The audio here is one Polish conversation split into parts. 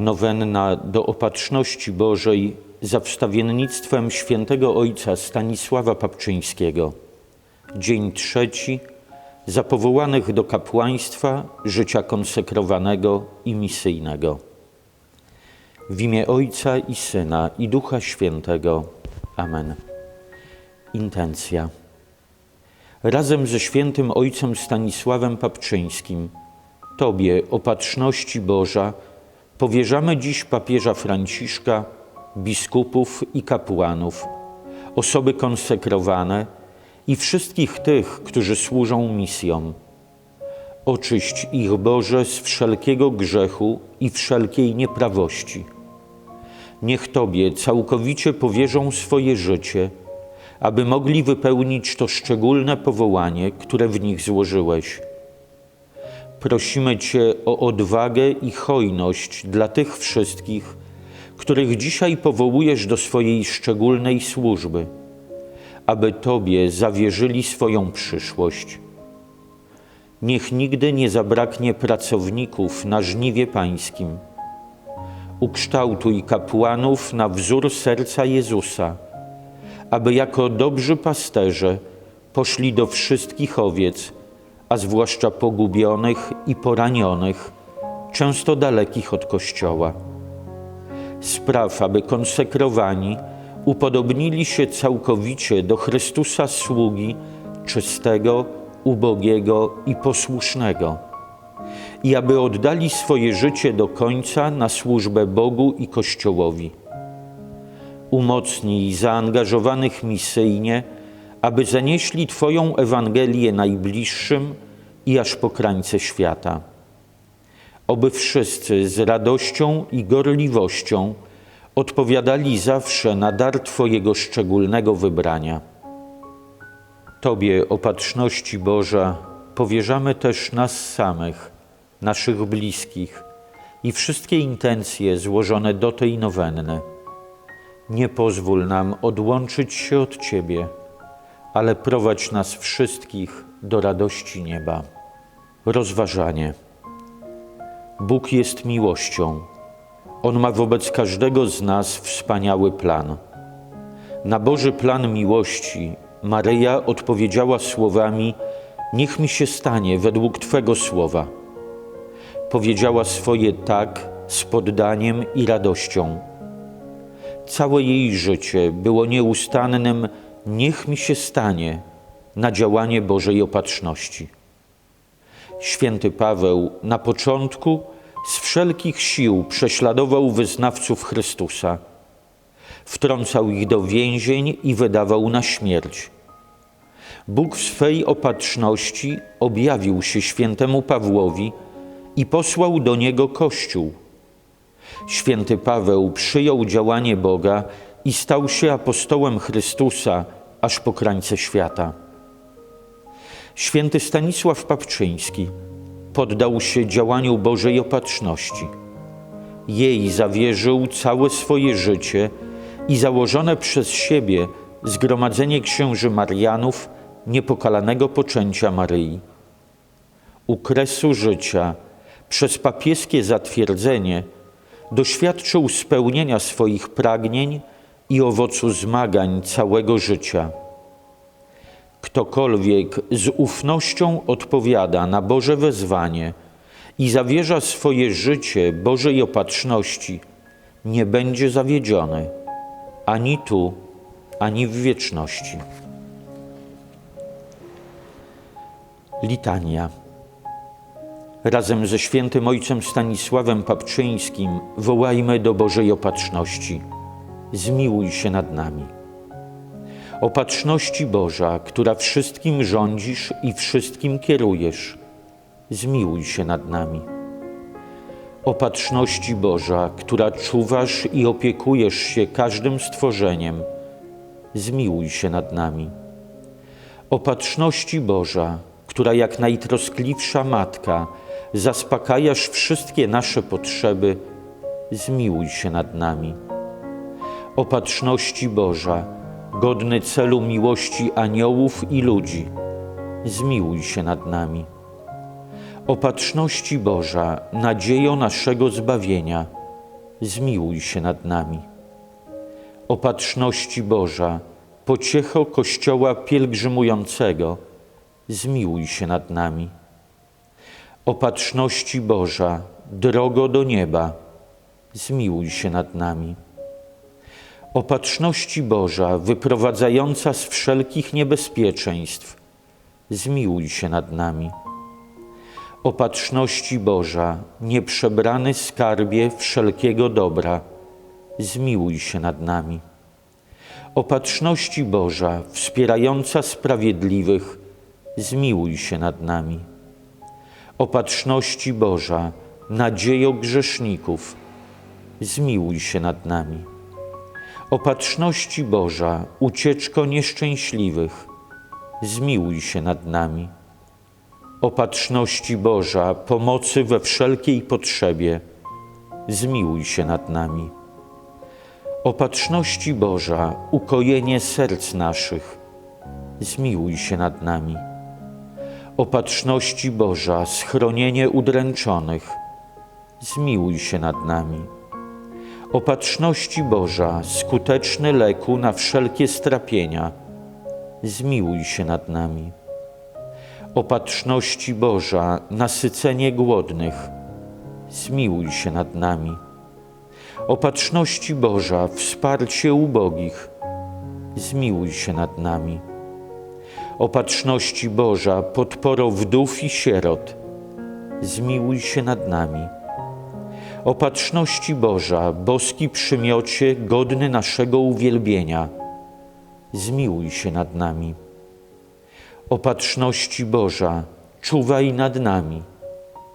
Nowenna do Opatrzności Bożej za wstawiennictwem świętego Ojca Stanisława Papczyńskiego. Dzień trzeci za powołanych do kapłaństwa życia konsekrowanego i misyjnego. W imię Ojca i Syna i Ducha Świętego. Amen. Intencja. Razem ze świętym Ojcem Stanisławem Papczyńskim, Tobie, Opatrzności Boża, powierzamy dziś papieża Franciszka, biskupów i kapłanów, osoby konsekrowane i wszystkich tych, którzy służą misjom. Oczyść ich, Boże, z wszelkiego grzechu i wszelkiej nieprawości. Niech Tobie całkowicie powierzą swoje życie, aby mogli wypełnić to szczególne powołanie, które w nich złożyłeś. Prosimy Cię o odwagę i hojność dla tych wszystkich, których dzisiaj powołujesz do swojej szczególnej służby, aby Tobie zawierzyli swoją przyszłość. Niech nigdy nie zabraknie pracowników na żniwie Pańskim. Ukształtuj kapłanów na wzór serca Jezusa, aby jako dobrzy pasterze poszli do wszystkich owiec, a zwłaszcza pogubionych i poranionych, często dalekich od Kościoła. Spraw, aby konsekrowani upodobnili się całkowicie do Chrystusa sługi, czystego, ubogiego i posłusznego, i aby oddali swoje życie do końca na służbę Bogu i Kościołowi. Umocnij zaangażowanych misyjnie, aby zanieśli Twoją Ewangelię najbliższym i aż po krańce świata. Oby wszyscy z radością i gorliwością odpowiadali zawsze na dar Twojego szczególnego wybrania. Tobie, opatrzności Boża, powierzamy też nas samych, naszych bliskich i wszystkie intencje złożone do tej nowenny. Nie pozwól nam odłączyć się od Ciebie, ale prowadź nas wszystkich do radości nieba. Rozważanie. Bóg jest miłością. On ma wobec każdego z nas wspaniały plan. Na Boży plan miłości Maryja odpowiedziała słowami: Niech mi się stanie według Twego słowa. Powiedziała swoje tak z poddaniem i radością. Całe jej życie było nieustannym niech mi się stanie na działanie Bożej opatrzności. Święty Paweł na początku z wszelkich sił prześladował wyznawców Chrystusa, wtrącał ich do więzień i wydawał na śmierć. Bóg w swej opatrzności objawił się świętemu Pawłowi i posłał do niego Kościół. Święty Paweł przyjął działanie Boga i stał się apostołem Chrystusa aż po krańce świata. Święty Stanisław Papczyński poddał się działaniu Bożej Opatrzności. Jej zawierzył całe swoje życie i założone przez siebie Zgromadzenie Księży Marianów Niepokalanego Poczęcia Maryi. U kresu życia, przez papieskie zatwierdzenie, doświadczył spełnienia swoich pragnień i owocu zmagań całego życia. Ktokolwiek z ufnością odpowiada na Boże wezwanie i zawierza swoje życie Bożej opatrzności, nie będzie zawiedziony ani tu, ani w wieczności. Litania. Razem ze świętym Ojcem Stanisławem Papczyńskim wołajmy do Bożej Opatrzności. Zmiłuj się nad nami. Opatrzności Boża, która wszystkim rządzisz i wszystkim kierujesz, zmiłuj się nad nami. Opatrzności Boża, która czuwasz i opiekujesz się każdym stworzeniem, zmiłuj się nad nami. Opatrzności Boża, która jak najtroskliwsza matka zaspokajasz wszystkie nasze potrzeby, zmiłuj się nad nami. Opatrzności Boża, godny celu miłości aniołów i ludzi, zmiłuj się nad nami. Opatrzności Boża, nadziejo naszego zbawienia, zmiłuj się nad nami. Opatrzności Boża, pociecho Kościoła pielgrzymującego, zmiłuj się nad nami. Opatrzności Boża, drogo do nieba, zmiłuj się nad nami. Opatrzności Boża, wyprowadzająca z wszelkich niebezpieczeństw, zmiłuj się nad nami. Opatrzności Boża, nieprzebrany skarbie wszelkiego dobra, zmiłuj się nad nami. Opatrzności Boża, wspierająca sprawiedliwych, zmiłuj się nad nami. Opatrzności Boża, nadziejo grzeszników, zmiłuj się nad nami. Opatrzności Boża, ucieczko nieszczęśliwych, zmiłuj się nad nami. Opatrzności Boża, pomocy we wszelkiej potrzebie, zmiłuj się nad nami. Opatrzności Boża, ukojenie serc naszych, zmiłuj się nad nami. Opatrzności Boża, schronienie udręczonych, zmiłuj się nad nami. Opatrzności Boża, skuteczny leku na wszelkie strapienia, zmiłuj się nad nami. Opatrzności Boża, nasycenie głodnych, zmiłuj się nad nami. Opatrzności Boża, wsparcie ubogich, zmiłuj się nad nami. Opatrzności Boża, podporo wdów i sierot, zmiłuj się nad nami. Opatrzności Boża, boski przymiocie, godny naszego uwielbienia, zmiłuj się nad nami. Opatrzności Boża, czuwaj nad nami,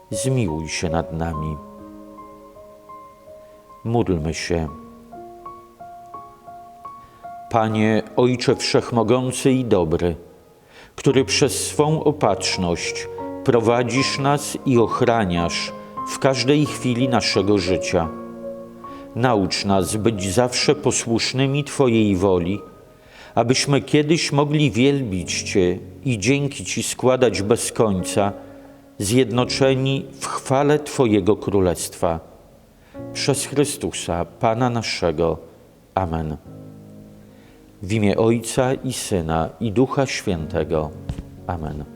zmiłuj się nad nami. Módlmy się. Panie, Ojcze Wszechmogący i Dobry, który przez swą opatrzność prowadzisz nas i ochraniasz w każdej chwili naszego życia. Naucz nas być zawsze posłusznymi Twojej woli, abyśmy kiedyś mogli wielbić Cię i dzięki Ci składać bez końca, zjednoczeni w chwale Twojego Królestwa. Przez Chrystusa, Pana naszego. Amen. W imię Ojca i Syna i Ducha Świętego. Amen.